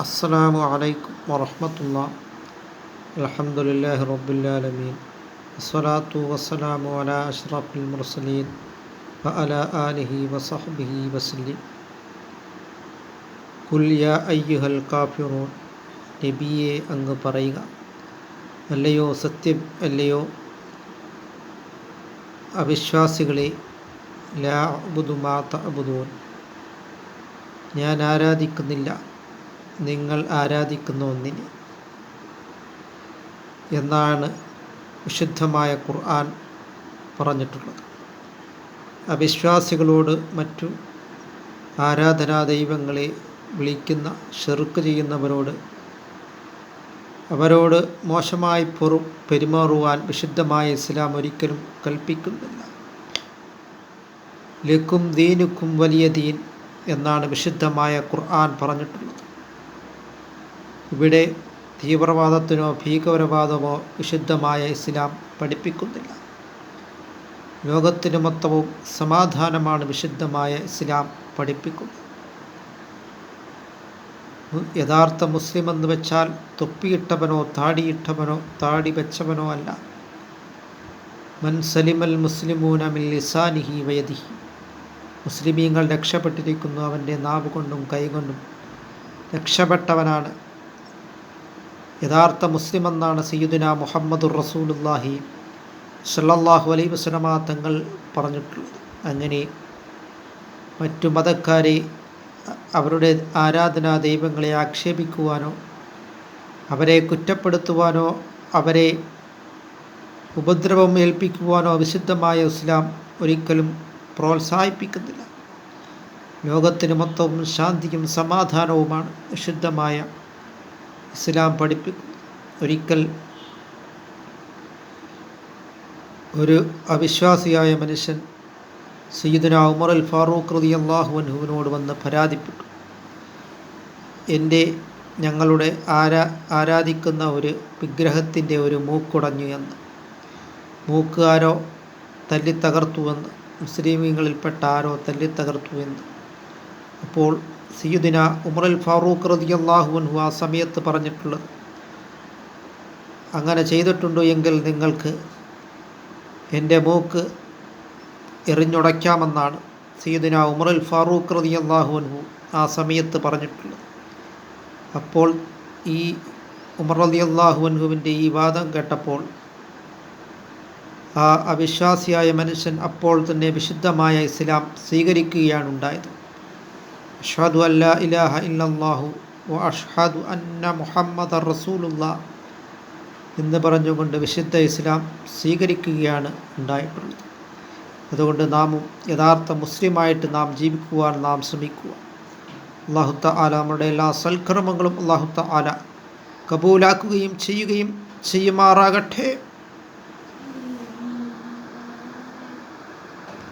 അസ്സാം വലൈക്കും വറഹമത്തുള്ള. അലഹമുല്ലാഹി റബ്ബുല്ലാലമീൻ അസ്വലാത്തു വസ്സലാമു അല അഷ്റഫുൽ മുർസലീൻ വ അല ആലിഹി വസഹബിഹി വസല്ലി കുൽ യാ അയ്യുഹൽ കാഫിറൂൻ. നബിയെ അങ്ങ് പറയുക. അല്ലയോ സത്യം അല്ലയോ അവിശ്വാസികളെ ലാ അബുദുമാ തബുദൂൻ ഞാൻ ആരാധിക്കുന്നില്ല. നിങ്ങൾ ആരാധിക്കുന്ന ഒന്നിനെ. എന്നാണ് വിശുദ്ധമായ ഖുർആൻ പറഞ്ഞിട്ടുള്ളത്. അവിശ്വാസികളോട് മറ്റു ആരാധനാ ദൈവങ്ങളെ വിളിക്കുന്ന ഷെറുക്ക് ചെയ്യുന്നവരോട് അവരോട് മോശമായി പൊറു പെരുമാറുവാൻ വിശുദ്ധമായ ഇസ്ലാം ഒരിക്കലും കൽപ്പിക്കുന്നില്ല. ലക്കും ദീനുക്കും വലിയ ദീൻ എന്നാണ് വിശുദ്ധമായ ഖുർആൻ പറഞ്ഞിട്ടുള്ളത്. ഇവിടെ തീവ്രവാദത്തിനോ ഭീകരവാദമോ വിശുദ്ധമായ ഇസ്ലാം പഠിപ്പിക്കുന്നില്ല. ലോകത്തിന് മൊത്തവും സമാധാനമാണ് വിശുദ്ധമായ ഇസ്ലാം പഠിപ്പിക്കുന്നത്. യഥാർത്ഥ മുസ്ലിം എന്ന് വെച്ചാൽ തൊപ്പിയിട്ടവനോ താടിയിട്ടവനോ താടി വെച്ചവനോ അല്ല. മൻസലിമൽ മുസ്ലിമൂന മിൽ ലിസാനിഹി വയദിഹി. മുസ്ലിമീങ്ങൾ രക്ഷപ്പെട്ടിരിക്കുന്നു അവന്റെ നാവ് കൊണ്ടും കൈകൊണ്ടും. രക്ഷപ്പെട്ടവനാണ് യഥാർത്ഥ മുസ്ലിം എന്നാണ് സയ്യിദുന മുഹമ്മദുർ റസൂലുല്ലാഹി സല്ലാഹു അലൈ വസ്ലമ തങ്ങൾ പറഞ്ഞിട്ടുള്ളത്. അങ്ങനെ മറ്റു മതക്കാരെ അവരുടെ ആരാധനാ ദൈവങ്ങളെ ആക്ഷേപിക്കുവാനോ അവരെ കുറ്റപ്പെടുത്തുവാനോ അവരെ ഉപദ്രവം ഏൽപ്പിക്കുവാനോ വിശുദ്ധമായ ഇസ്ലാം ഒരിക്കലും പ്രോത്സാഹിപ്പിക്കുന്നില്ല. ലോകത്തിന് മൊത്തവും ശാന്തിയും സമാധാനവുമാണ് വിശുദ്ധമായ ഇസ്ലാം പഠിപ്പി ഒരിക്കൽ ഒരു അവിശ്വാസിയായ മനുഷ്യൻ സയ്യിദുന ഉമർ അൽ ഫാറൂഖ് റതി അള്ളാഹു അൻഹുവിനോട് വന്ന് പരാതിപ്പെട്ടു. എന്റെ ഞങ്ങളുടെ ആരാ ആരാധിക്കുന്ന ഒരു വിഗ്രഹത്തിന്റെ ഒരു മൂക്കുടഞ്ഞു എന്ന്. മൂക്ക് ആരോ തല്ലി തകർത്തുവെന്ന് മുസ്ലിമീങ്ങളിൽപ്പെട്ട ആരോ തല്ലി തകർത്തു എന്ന് അപ്പോൾ സയ്യിദിന ഉമറുൽ ഫാറൂഖ് റതി അള്ളാഹു അൻഹു ആ സമയത്ത് പറഞ്ഞിട്ടുള്ളത് അങ്ങനെ ചെയ്തിട്ടുണ്ടോ എങ്കിൽ നിങ്ങൾക്ക് എന്റെ മൂക്ക് എറിഞ്ഞുടയ്ക്കാമെന്നാണ് സീദിന ഉമർ അൽ ഫാറൂഖ് റതി അള്ളാഹു അൻഹു ആ സമയത്ത് പറഞ്ഞിട്ടുള്ളത്. അപ്പോൾ ഈ ഉമർ റതി അള്ളാഹു അൻഹുവിന്റെ ഈ വാദം കേട്ടപ്പോൾ ആ അവിശ്വാസിയായ മനുഷ്യൻ അപ്പോൾ തന്നെ വിശുദ്ധമായ ഇസ്ലാം സ്വീകരിക്കുകയാണ് ഉണ്ടായത്. അഷ്ഹദു അല്ലാ ഇലാഹ ഇല്ലല്ലാഹു വ അഷ്ഹദു അന്ന മുഹമ്മദ് റസൂലുള്ള എന്ന് പറഞ്ഞുകൊണ്ട് വിശുദ്ധ ഇസ്ലാം സ്വീകരിക്കുകയാണ് ഉണ്ടായിട്ടുള്ളത്. അതുകൊണ്ട് നാമും യഥാർത്ഥ മുസ്ലിമായിട്ട് നാം ജീവിക്കുവാൻ നാം ശ്രമിക്കുക. അള്ളാഹുത്ത ആല നമ്മുടെ എല്ലാ സൽക്കർമ്മങ്ങളും അള്ളാഹുത്ത ആല കബൂലാക്കുകയും ചെയ്യുകയും ചെയ്യുമാറാകട്ടെ.